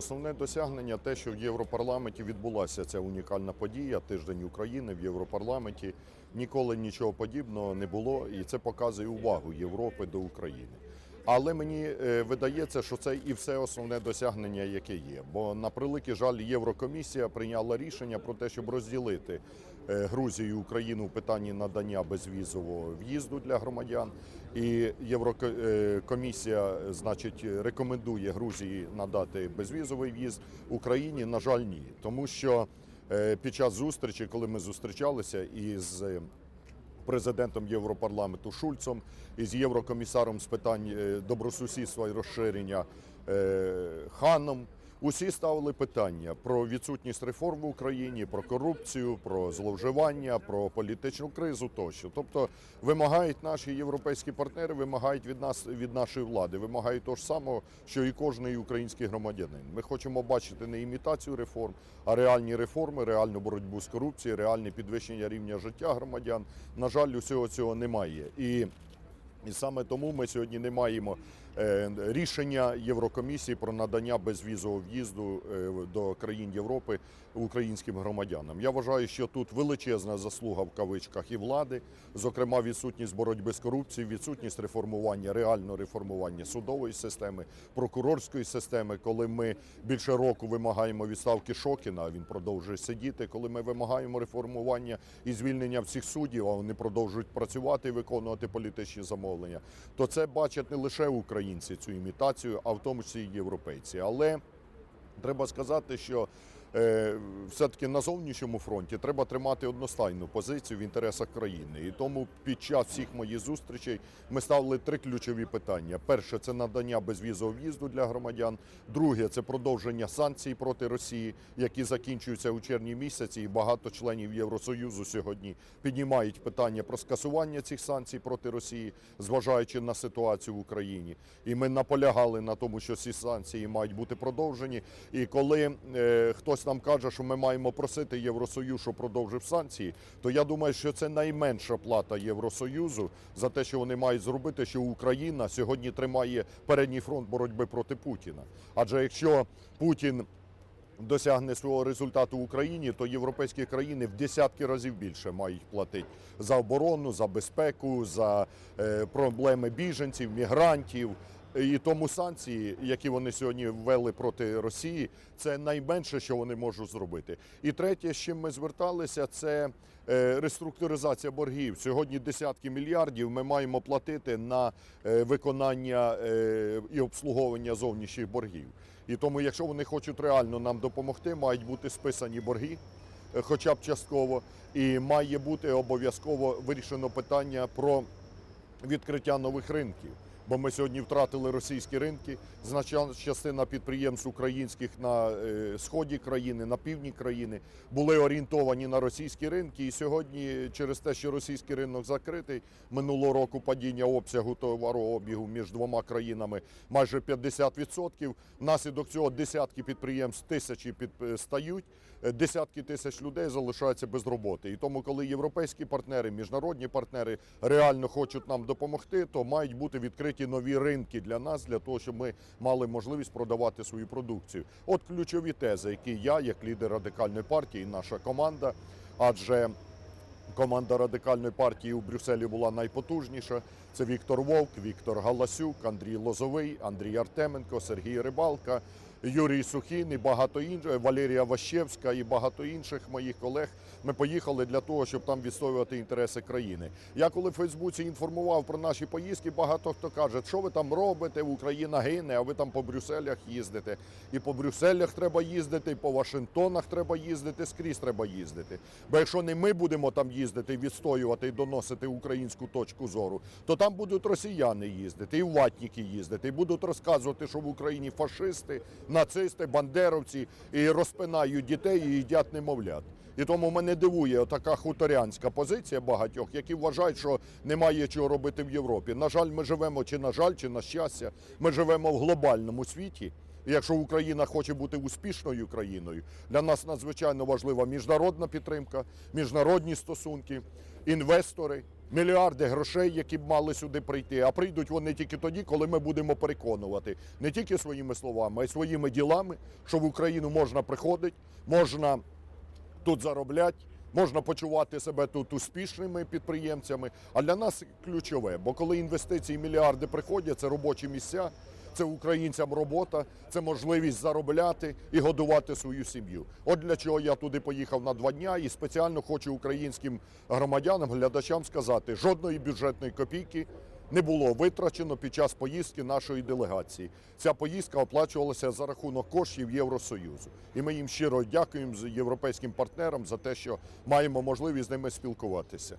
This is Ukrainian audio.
Основне досягнення те, що в Європарламенті відбулася ця унікальна подія, тиждень України в Європарламенті. Ніколи нічого подібного не було, і це показує увагу Європи до України. Але мені е, видається, що це і все основне досягнення, яке є. Бо на превеликий жаль, Єврокомісія прийняла рішення про те, щоб розділити Грузію і Україну в питанні надання безвізового в'їзду для громадян. І Єврокомісія, значить, рекомендує Грузії надати безвізовий в'їзд Україні. На жаль, ні, тому що е, під час зустрічі, коли ми зустрічалися із е, президентом Європарламенту Шульцом і з єврокомісаром з питань е, добросусідства і розширення е, Ханом. Усі ставили питання про відсутність реформ в Україні, про корупцію, про зловживання, про політичну кризу тощо. Тобто вимагають наші європейські партнери, вимагають від нас від нашої влади, вимагають того ж самого, що і кожний український громадянин. Ми хочемо бачити не імітацію реформ, а реальні реформи, реальну боротьбу з корупцією, реальне підвищення рівня життя громадян. На жаль, усього цього немає. І і саме тому ми сьогодні не маємо рішення Єврокомісії про надання безвізового в'їзду е, до країн Європи українським громадянам. Я вважаю, що тут величезна заслуга в кавичках і влади, зокрема відсутність боротьби з корупцією, відсутність реформування, реального реформування судової системи, прокурорської системи, коли ми більше року вимагаємо відставки Шокіна, а він продовжує сидіти. Коли ми вимагаємо реформування і звільнення всіх суддів, а вони продовжують працювати і виконувати політичні замовлення, то це бачать не лише українці цю імітацію, а в тому числі європейці. Але Треба сказати, що все-таки на зовнішньому фронті треба тримати одностайну позицію в інтересах країни. І тому під час всіх моїх зустрічей ми ставили три ключові питання: перше це надання безвізового в'їзду для громадян. Друге це продовження санкцій проти Росії, які закінчуються у червні місяці. І багато членів Євросоюзу сьогодні піднімають питання про скасування цих санкцій проти Росії, зважаючи на ситуацію в Україні. І ми наполягали на тому, що ці санкції мають бути продовжені. І коли е, хтось нам каже, що ми маємо просити Євросоюз, щоб продовжив санкції, то я думаю, що це найменша плата Євросоюзу за те, що вони мають зробити, що Україна сьогодні тримає передній фронт боротьби проти Путіна. Адже якщо Путін досягне свого результату в Україні, то європейські країни в десятки разів більше мають платити за оборону, за безпеку, за е, проблеми біженців, мігрантів. І тому санкції, які вони сьогодні ввели проти Росії, це найменше, що вони можуть зробити. І третє, з чим ми зверталися, це е, реструктуризація боргів. Сьогодні десятки мільярдів ми маємо платити на е, виконання е, і обслуговування зовнішніх боргів. І тому, якщо вони хочуть реально нам допомогти, мають бути списані борги. Хоча б частково, і має бути обов'язково вирішено питання про відкриття нових ринків. Бо ми сьогодні втратили російські ринки, значна частина підприємств українських на е, сході країни, на півдні країни були орієнтовані на російські ринки. І сьогодні, через те, що російський ринок закритий, минулого року падіння обсягу товарообігу між двома країнами майже 50%. Внаслідок цього десятки підприємств тисячі підстають, е, десятки тисяч людей залишаються без роботи. І тому, коли європейські партнери, міжнародні партнери реально хочуть нам допомогти, то мають бути відкриті нові ринки для нас, для того, щоб ми мали можливість продавати свою продукцію. От ключові тези, які я, як лідер радикальної партії, і наша команда, адже Команда радикальної партії у Брюсселі була найпотужніша. Це Віктор Вовк, Віктор Галасюк, Андрій Лозовий, Андрій Артеменко, Сергій Рибалка, Юрій Сухін і багато інших, Валерія Ващевська і багато інших моїх колег. Ми поїхали для того, щоб там відстоювати інтереси країни. Я коли в Фейсбуці інформував про наші поїздки, багато хто каже, що ви там робите, Україна гине, а ви там по Брюсселях їздите. І по Брюсселях треба їздити, і по Вашингтонах треба їздити, скрізь треба їздити. Бо якщо не ми будемо там їздити, відстоювати і доносити українську точку зору, то там будуть росіяни їздити, і ватніки їздити, і будуть розказувати, що в Україні фашисти, нацисти, бандеровці і розпинають дітей і їдять немовлят. І тому мене дивує така хуторянська позиція багатьох, які вважають, що немає чого робити в Європі. На жаль, ми живемо чи на жаль, чи на щастя, ми живемо в глобальному світі. І якщо Україна хоче бути успішною країною, для нас надзвичайно важлива міжнародна підтримка, міжнародні стосунки, інвестори. Мільярди грошей, які б мали сюди прийти. А прийдуть вони тільки тоді, коли ми будемо переконувати не тільки своїми словами, а й своїми ділами, що в Україну можна приходити, можна тут заробляти, можна почувати себе тут успішними підприємцями. А для нас ключове, бо коли інвестиції мільярди приходять, це робочі місця. Це українцям робота, це можливість заробляти і годувати свою сім'ю. От для чого я туди поїхав на два дня і спеціально хочу українським громадянам, глядачам сказати, жодної бюджетної копійки не було витрачено під час поїздки нашої делегації. Ця поїздка оплачувалася за рахунок коштів Євросоюзу. І ми їм щиро дякуємо з європейським партнерам за те, що маємо можливість з ними спілкуватися.